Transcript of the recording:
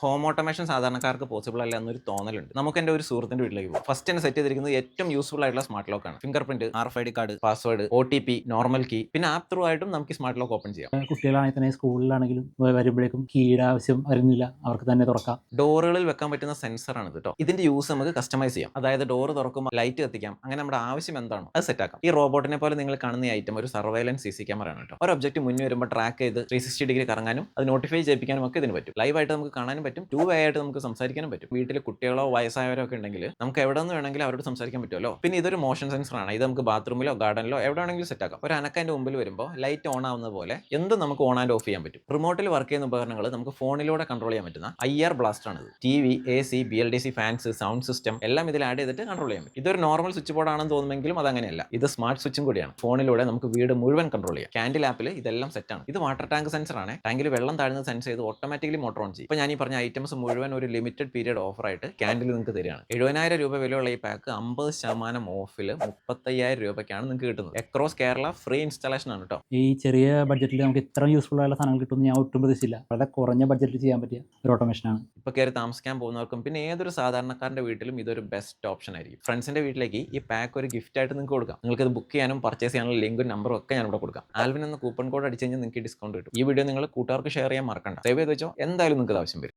Home automation സാധാരണക്കാർക്ക് possible അല്ല എന്നൊരു തോന്നലുണ്ട്. നമുക്ക് എന്റെ ഒരു സുഹൃത്തിന്റെ വീട്ടിലേക്ക് പോകും. ഫസ്റ്റ് തന്നെ സെറ്റ് ചെയ്തിരിക്കുന്നത് ഏറ്റവും യൂസ്ഫുൾ ആയിട്ടുള്ള സ്മാർട്ട് ലോക്ക് ആണ്. Finger print R F I D card password O T P normal key പിന്നെ ആപ്പ് ത്രൂ ആയിട്ടും നമുക്ക് സ്മാർട്ട് ലോക്ക് ഓപ്പൺ ചെയ്യാം. കുട്ടികളാണെങ്കിൽ തന്നെ സ്കൂളിലാണെങ്കിലും വരുമ്പോഴേക്കും കീയുടെ ആവശ്യം വരുന്നില്ല. അവർക്ക് തന്നെ തുറക്കാം. ഡോറുകളിൽ വെക്കാൻ പറ്റുന്ന സെൻസറാണ് കേട്ടോ ഇതിന്റെ യൂസ് നമുക്ക് കസ്റ്റമൈസ് ചെയ്യാം. അതായത് ഡോർ തുറക്കുമ്പോൾ ലൈറ്റ് കത്തിക്കാം. അങ്ങനെ നമ്മുടെ ആവശ്യം എന്താണോ അത് സെറ്റ് ആക്കാം. ഈ റോബോട്ടിനെ പോലെ നിങ്ങൾ കാണുന്ന ഈ ഐറ്റം ഒരു സർവൈലൻസ് സി സി ക്യാമറ ആണ് കേട്ടോ ഒരു ഒബ്ജക്റ്റ് മുന്നേ വരുമ്പോൾ ട്രാക്ക് ചെയ്ത് ത്രീ സിക്സ്റ്റി ഡിഗ്രി കറങ്ങാനും അത് നോട്ടിഫൈ ചെയ്യിപ്പിക്കാനും ഒക്കെ ഇതിന് പറ്റും. ലൈവ് ആയിട്ട് നമുക്ക് കാണാനും പറ്റും. ടു വേ ആയിട്ട് നമുക്ക് സംസാരിക്കാനും പറ്റും. വീട്ടിൽ കുട്ടികളോ വയസ്സായവരോ ഒക്കെ ഉണ്ടെങ്കിൽ നമുക്ക് എവിടെ നിന്ന് വേണമെങ്കിലും അവരോട് സംസാരിക്കാൻ പറ്റുമല്ലോ? പിന്നെ ഇതൊരു മോഷൻ സെൻസർ ആണ്. ഇത് നമുക്ക് ബാത്റൂമിലോ ഗാർഡനിലോ എവിടെ വേണമെങ്കിലും സെറ്റ് ആക്കാം. ഒരു അനക്കന്റെ മുമ്പിൽ വരുമ്പോൾ ലൈറ്റ് ഓൺ ആവുന്ന പോലെ എന്ത് നമുക്ക് ഓൺ ആൻഡ് ഓഫ് ചെയ്യാൻ പറ്റും? റിമോട്ടിൽ വർക്ക് ചെയ്യുന്ന ഉപകരണങ്ങൾ നമുക്ക് ഫോണിലൂടെ കൺട്രോൾ ചെയ്യാൻ പറ്റുന്ന ഐ ആർ ബ്ലാസ്റ്റ് ആണ് T V A C B L D C fans sound system എല്ലാം ഇതിൽ ആഡ് ചെയ്തിട്ട് കൺട്രോൾ ചെയ്യാൻ പറ്റും. ഇതൊരു നോർമൽ സ്വിച്ച് ബോർഡ് ആണെന്ന് തോന്നുമെങ്കിലും അതങ്ങനെയല്ല ഇത് സ്മാർട്ട് സ്വിച്ചും കൂടിയാണ്. ഫോണിലൂടെ നമുക്ക് വീട് മുഴുവൻ കൺട്രോൾ ചെയ്യാം. കാൻഡിൽ ആപ്പിൽ ഇതെല്ലാം സെറ്റ് ആണ്. ഇത് വാട്ടർ ടാങ്ക് സെൻസർ ആണ്. ടാങ്കിൽ വെള്ളം താഴ്ന്നത് സെൻസ് ചെയ്ത് ഓട്ടോമാറ്റിക്കലി മോട്ടർ ഓൺ ചെയ്യും. ഇപ്പോൾ ഞാൻ ഈ പറഞ്ഞ ഐറ്റംസ് മുഴുവൻ ഒരു ലിമിറ്റഡ് പീരീഡ് ഓഫറായിട്ട് ക്യാൻഡിൽ നിങ്ങൾക്ക് തരികയാണ്. എഴുപതിനായിരം രൂപ വിലയുള്ള ഈ പാക്ക് അമ്പത് ശതമാനം ഓഫിൽ മുപ്പത്തയ്യായിരം രൂപയ്ക്കാണ് നിങ്ങൾക്ക് കിട്ടുന്നത്. അക്രോസ് കേരള ഫ്രീ ഇൻസ്റ്റാളേഷൻ ആണ് കേട്ടോ ഈ ചെറിയ ബഡ്ജറ്റിൽ നമുക്ക് ഇത്ര യൂസ്ഫുൾ ആയുള്ള സാധനങ്ങൾ കിട്ടുമെന്ന് ഞാൻ ഒട്ടും പ്രതീക്ഷിച്ചില്ല. വളരെ കുറഞ്ഞ ബഡ്ജറ്റിൽ ചെയ്യാൻ പറ്റിയ ഒരു ഓട്ടോമേഷൻ ഓട്ടോമേഷനാണ് ഇപ്പോൾ കയറി താമസിക്കാൻ പോകുന്നവർക്കും പിന്നെ ഏതൊരു സാധാരണക്കാരന്റെ വീട്ടിലും ഇതൊരു ബെസ്റ്റ് ഓപ്ഷൻ ആയിരിക്കും. ഫ്രണ്ട്സിന്റെ വീട്ടിലേക്ക് ഈ പാക്ക് ഒരു ഗിഫ്റ്റ് ആയിട്ട് നിങ്ങൾക്ക് കൊടുക്കാം. നിങ്ങൾക്ക് ഇത് ബുക്ക് ചെയ്യാനും പർച്ചേസ് ചെയ്യാനുള്ള ലിങ്കും നമ്പറും ഒക്കെ ഞാൻ ഇവിടെ കൊടുക്കാം. ആൽവിൻ എന്ന കൂപ്പൺ കോഡ് അടിച്ചു കഴിഞ്ഞാൽ നിങ്ങൾക്ക് ഡിസ്കൗണ്ട് കിട്ടും. ഈ വീഡിയോ നിങ്ങൾ കൂട്ടുകാർക്ക് ഷെയർ ചെയ്യാൻ മറക്കണ്ട. സേവ് ചെയ്ത് വെച്ചോ. എന്തായാലും നിങ്ങൾക്ക് ആവശ്യം വരും.